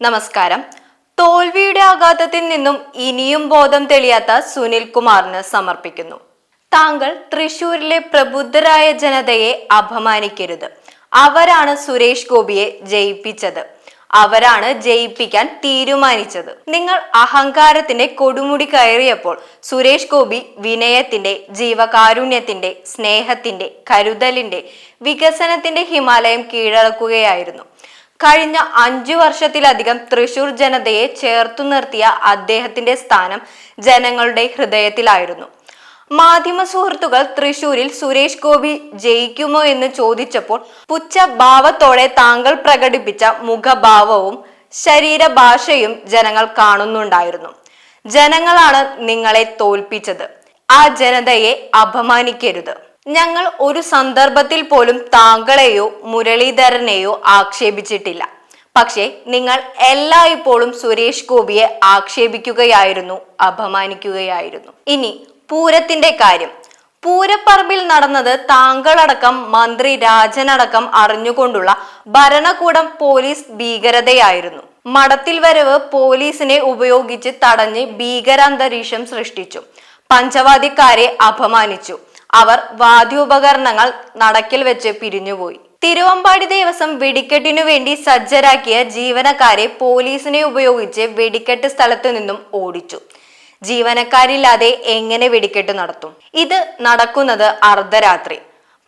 നമസ്കാരം. തോൽവിയുടെ ആഘാതത്തിൽ നിന്നും ഇനിയും ബോധം തെളിയാത്ത സുനിൽ കുമാറിന് സമർപ്പിക്കുന്നു. താങ്കൾ തൃശൂരിലെ പ്രബുദ്ധരായ ജനതയെ അപമാനിക്കരുത്. അവരാണ് സുരേഷ് ഗോപിയെ ജയിപ്പിച്ചത്. അവരാണ് ജയിപ്പിക്കാൻ തീരുമാനിച്ചത്. നിങ്ങൾ അഹങ്കാരത്തിന്റെ കൊടുമുടി കയറിയപ്പോൾ സുരേഷ് ഗോപി വിനയത്തിന്റെ ജീവകാരുണ്യത്തിന്റെ സ്നേഹത്തിന്റെ കരുതലിന്റെ വികസനത്തിന്റെ ഹിമാലയം കീഴടക്കുകയായിരുന്നു. കഴിഞ്ഞ അഞ്ചു വർഷത്തിലധികം തൃശൂർ ജനതയെ ചേർത്തു നിർത്തിയ അദ്ദേഹത്തിന്റെ സ്ഥാനം ജനങ്ങളുടെ ഹൃദയത്തിലായിരുന്നു. മാധ്യമ സുഹൃത്തുക്കൾ തൃശൂരിൽ സുരേഷ് ഗോപി ജയിക്കുമോ എന്ന് ചോദിച്ചപ്പോൾ പുച്ഛഭാവത്തോടെ താങ്കൾ പ്രകടിപ്പിച്ച മുഖഭാവവും ശരീരഭാഷയും ജനങ്ങൾ കാണുന്നുണ്ടായിരുന്നു. ജനങ്ങളാണ് നിങ്ങളെ തോൽപ്പിച്ചത്. ആ ജനതയെ അപമാനിക്കരുത്. ഞങ്ങൾ ഒരു സന്ദർഭത്തിൽ പോലും താങ്കളെയോ മുരളീധരനെയോ ആക്ഷേപിച്ചിട്ടില്ല. പക്ഷേ നിങ്ങൾ എല്ലായ്പ്പോഴും സുരേഷ് ഗോപിയെ ആക്ഷേപിക്കുകയായിരുന്നു അപമാനിക്കുകയായിരുന്നു. ഇനി പൂരത്തിന്റെ കാര്യം. പൂരപ്പറമ്പിൽ നടന്നത് താങ്കളടക്കം മന്ത്രി രാജനടക്കം അറിഞ്ഞുകൊണ്ടുള്ള ഭരണകൂടം പോലീസ് ഭീകരതയായിരുന്നു. മടത്തിൽ വരവ് പോലീസിനെ ഉപയോഗിച്ച് തടഞ്ഞ് ഭീകരാന്തരീക്ഷം സൃഷ്ടിച്ചു. പഞ്ചവാദിക്കാരെ അപമാനിച്ചു. അവർ വാദ്യോപകരണങ്ങൾ നടക്കിൽ വെച്ച് പിരിഞ്ഞുപോയി. തിരുവമ്പാടി ദേവസ്വം വെടിക്കെട്ടിനു വേണ്ടി സജ്ജരാക്കിയ ജീവനക്കാരെ പോലീസിനെ ഉപയോഗിച്ച് വെടിക്കെട്ട് സ്ഥലത്തു നിന്നും ഓടിച്ചു. ജീവനക്കാരില്ലാതെ എങ്ങനെ വെടിക്കെട്ട് നടത്തും? ഇത് നടക്കുന്നത് അർദ്ധരാത്രി.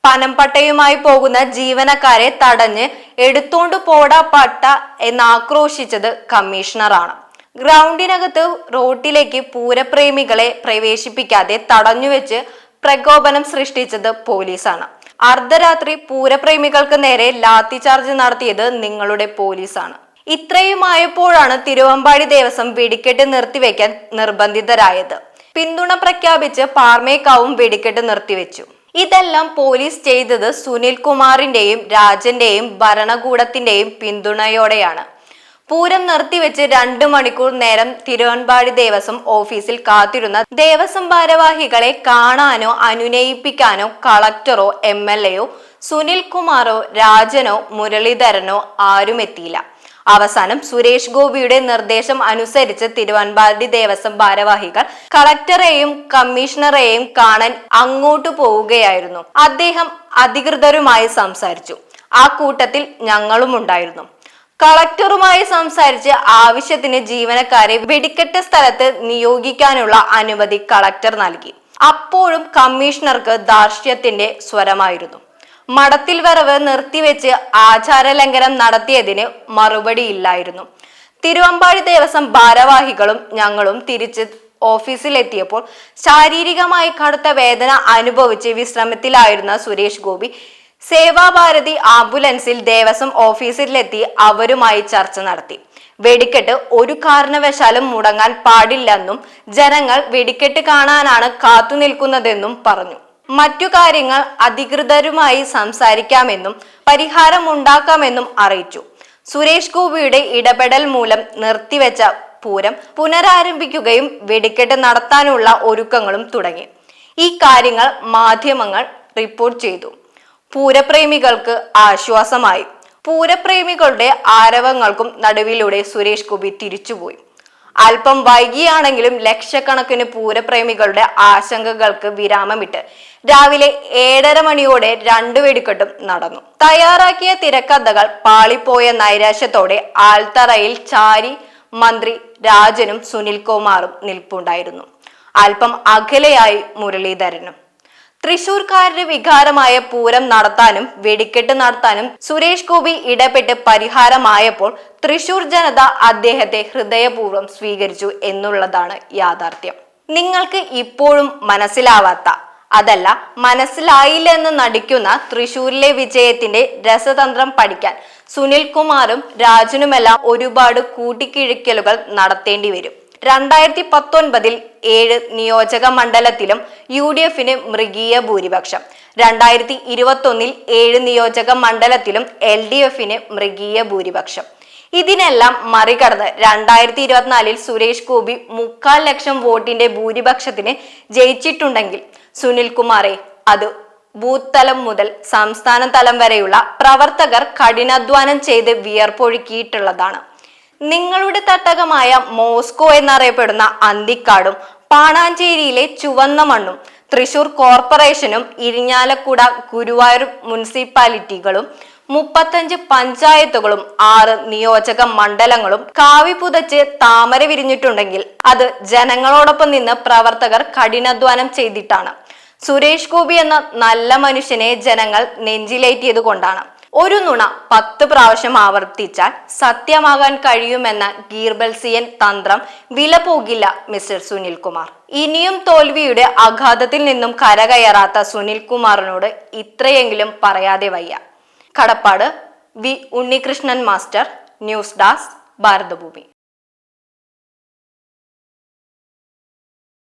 പനംപട്ടയുമായി പോകുന്ന ജീവനക്കാരെ തടഞ്ഞ് എടുത്തോണ്ട് പോടാ പട്ട എന്ന് എന്നാക്രോശിച്ചത് കമ്മീഷണറാണ്. ഗ്രൗണ്ടിനകത്ത് റോട്ടിലേക്ക് പൂരപ്രേമികളെ പ്രവേശിപ്പിക്കാതെ തടഞ്ഞുവെച്ച് പ്രകോപനം സൃഷ്ടിച്ചത് പോലീസാണ്. അർദ്ധരാത്രി പൂരപ്രേമികൾക്ക് നേരെ ലാത്തിചാർജ് നടത്തിയത് നിങ്ങളുടെ പോലീസാണ്. ഇത്രയുമായപ്പോഴാണ് തിരുവമ്പാടി ദേവസ്വം വെടിക്കെട്ട് നിർത്തിവെക്കാൻ നിർബന്ധിതരായത്. പിന്തുണ പ്രഖ്യാപിച്ച് പാർമേക്കാവും വെടിക്കെട്ട് നിർത്തിവെച്ചു. ഇതെല്ലാം പോലീസ് ചെയ്തത് സുനിൽ കുമാറിന്റെയും രാജന്റെയും ഭരണകൂടത്തിന്റെയും പിന്തുണയോടെയാണ്. പൂരം നിർത്തിവെച്ച് രണ്ടു മണിക്കൂർ നേരം തിരുവൻപാടി ദേവസ്വം ഓഫീസിൽ കാത്തിരുന്ന ദേവസ്വം ഭാരവാഹികളെ കാണാനോ അനുനയിപ്പിക്കാനോ കളക്ടറോ എം എൽ എയോ സുനിൽ കുമാറോ രാജനോ മുരളീധരനോ ആരും എത്തിയില്ല. അവസാനം സുരേഷ് ഗോപിയുടെ നിർദ്ദേശം അനുസരിച്ച് തിരുവൻപാടി ദേവസ്വം ഭാരവാഹികൾ കളക്ടറെയും കമ്മീഷണറെയും കാണാൻ അങ്ങോട്ട് പോവുകയായിരുന്നു. അദ്ദേഹം അധികൃതരുമായി സംസാരിച്ചു. ആ കൂട്ടത്തിൽ ഞങ്ങളും ഉണ്ടായിരുന്നു. കളക്ടറുമായി സംസാരിച്ച് ആവശ്യത്തിന് ജീവനക്കാരെ വെടിക്കെട്ട സ്ഥലത്ത് നിയോഗിക്കാനുള്ള അനുമതി കളക്ടർ നൽകി. അപ്പോഴും കമ്മീഷണർക്ക് ധാർഷ്ട്യത്തിന്റെ സ്വരമായിരുന്നു. മടത്തിൽ വരവ് നിർത്തിവെച്ച് ആചാരലംഘനം നടത്തിയതിന് മറുപടിയില്ലായിരുന്നു. തിരുവമ്പാടി ദേവസ്വം ഭാരവാഹികളും ഞങ്ങളും തിരിച്ച് ഓഫീസിലെത്തിയപ്പോൾ ശാരീരികമായി കടുത്ത വേദന അനുഭവിച്ച് വിശ്രമത്തിലായിരുന്ന സുരേഷ് ഗോപി സേവാഭാരതി ആംബുലൻസിൽ ദേവസ്വം ഓഫീസിലെത്തി അവരുമായി ചർച്ച നടത്തി. വെടിക്കെട്ട് ഒരു കാരണവശാലും മുടങ്ങാൻ പാടില്ലെന്നും ജനങ്ങൾ വെടിക്കെട്ട് കാണാനാണ് കാത്തുനിൽക്കുന്നതെന്നും പറഞ്ഞു. മറ്റു കാര്യങ്ങൾ അധികൃതരുമായി സംസാരിക്കാമെന്നും പരിഹാരം ഉണ്ടാക്കാമെന്നും അറിയിച്ചു. സുരേഷ് ഗോപിയുടെ ഇടപെടൽ മൂലം നിർത്തിവെച്ച പൂരം പുനരാരംഭിക്കുകയും വെടിക്കെട്ട് നടത്താനുള്ള ഒരുക്കങ്ങളും തുടങ്ങി. ഈ കാര്യങ്ങൾ മാധ്യമങ്ങൾ റിപ്പോർട്ട് ചെയ്തു. പൂരപ്രേമികൾക്ക് ആശ്വാസമായി. പൂരപ്രേമികളുടെ ആരവങ്ങൾക്കും നടുവിലൂടെ സുരേഷ് ഗോപി തിരിച്ചുപോയി. അല്പം വൈകിയാണെങ്കിലും ലക്ഷക്കണക്കിന് പൂരപ്രേമികളുടെ ആശങ്കകൾക്ക് വിരാമമിട്ട് രാവിലെ ഏഴര മണിയോടെ രണ്ടു വെടിക്കെട്ടും നടന്നു. തയ്യാറാക്കിയ തിരക്കഥകൾ പാളിപ്പോയ നൈരാശ്യത്തോടെ ആൽത്തറയിൽ ചാരി മന്ത്രി രാജനും സുനിൽ കുമാറും നിൽപ്പുണ്ടായിരുന്നു. അല്പം അകലെയായി മുരളീധരനും. തൃശൂർക്കാരുടെ വികാരമായ പൂരം നടത്താനും വെടിക്കെട്ട് നടത്താനും സുരേഷ് ഗോപി ഇടപെട്ട് പരിഹാരമായപ്പോൾ തൃശൂർ ജനത അദ്ദേഹത്തെ ഹൃദയപൂർവം സ്വീകരിച്ചു എന്നുള്ളതാണ് യാഥാർത്ഥ്യം. നിങ്ങൾക്ക് ഇപ്പോഴും മനസ്സിലാവാത്ത അതല്ല മനസ്സിലായില്ല എന്ന് നടിക്കുന്ന തൃശൂരിലെ വിജയത്തിന്റെ രസതന്ത്രം പഠിക്കാൻ സുനിൽ കുമാറും രാജനുമെല്ലാം ഒരുപാട് കൂട്ടിക്കിഴിക്കലുകൾ നടത്തേണ്ടി വരും. രണ്ടായിരത്തി പത്തൊൻപതിൽ ഏഴ് നിയോജക മണ്ഡലത്തിലും യു ഡി എഫിന് മൃഗീയ ഭൂരിപക്ഷം. രണ്ടായിരത്തി ഇരുപത്തൊന്നിൽ ഏഴ് നിയോജക മണ്ഡലത്തിലും എൽ ഡി എഫിന് മൃഗീയ ഭൂരിപക്ഷം. ഇതിനെല്ലാം മറികടന്ന് രണ്ടായിരത്തി ഇരുപത്തിനാലിൽ സുരേഷ് ഗോപി മുക്കാൽ ലക്ഷം വോട്ടിന്റെ ഭൂരിപക്ഷത്തിന് ജയിച്ചിട്ടുണ്ടെങ്കിൽ സുനിൽ കുമാറെ അത് ബൂത്ത് തലം മുതൽ സംസ്ഥാന തലം വരെയുള്ള പ്രവർത്തകർ കഠിനാധ്വാനം ചെയ്ത് വിയർപ്പൊഴുക്കിയിട്ടുള്ളതാണ്. നിങ്ങളുടെ തട്ടകമായ മോസ്കോ എന്നറിയപ്പെടുന്ന അന്തിക്കാടും പാണാഞ്ചേരിയിലെ ചുവന്ന മണ്ണും തൃശൂർ കോർപ്പറേഷനും ഇരിഞ്ഞാലക്കുട ഗുരുവായൂർ മുനിസിപ്പാലിറ്റികളും മുപ്പത്തഞ്ച് പഞ്ചായത്തുകളും ആറ് നിയോജക മണ്ഡലങ്ങളും കാവി പുതച്ച് താമര വിരിഞ്ഞിട്ടുണ്ടെങ്കിൽ അത് ജനങ്ങളോടൊപ്പം നിന്ന് പ്രവർത്തകർ കഠിനാധ്വാനം ചെയ്തിട്ടാണ്. സുരേഷ് ഗോപി എന്ന നല്ല മനുഷ്യനെ ജനങ്ങൾ നെഞ്ചിലേറ്റിയത് കൊണ്ടാണ്. ഒരു നുണ പത്ത് പ്രാവശ്യം ആവർത്തിച്ചാൽ സത്യമാകാൻ കഴിയുമെന്ന ഗീർബൽസിയൻ തന്ത്രം വില പോകില്ല മിസ്റ്റർ സുനിൽകുമാർ. ഇനിയും തോൽവിയുടെ അഘാതത്തിൽ നിന്നും കരകയറാത്ത സുനിൽകുമാറിനോട് ഇത്രയെങ്കിലും പറയാതെ വയ്യ. കടപ്പാട് വി ഉണ്ണികൃഷ്ണൻ മാസ്റ്റർ ന്യൂസ് ഡാസ് ഭാരതഭൂമി.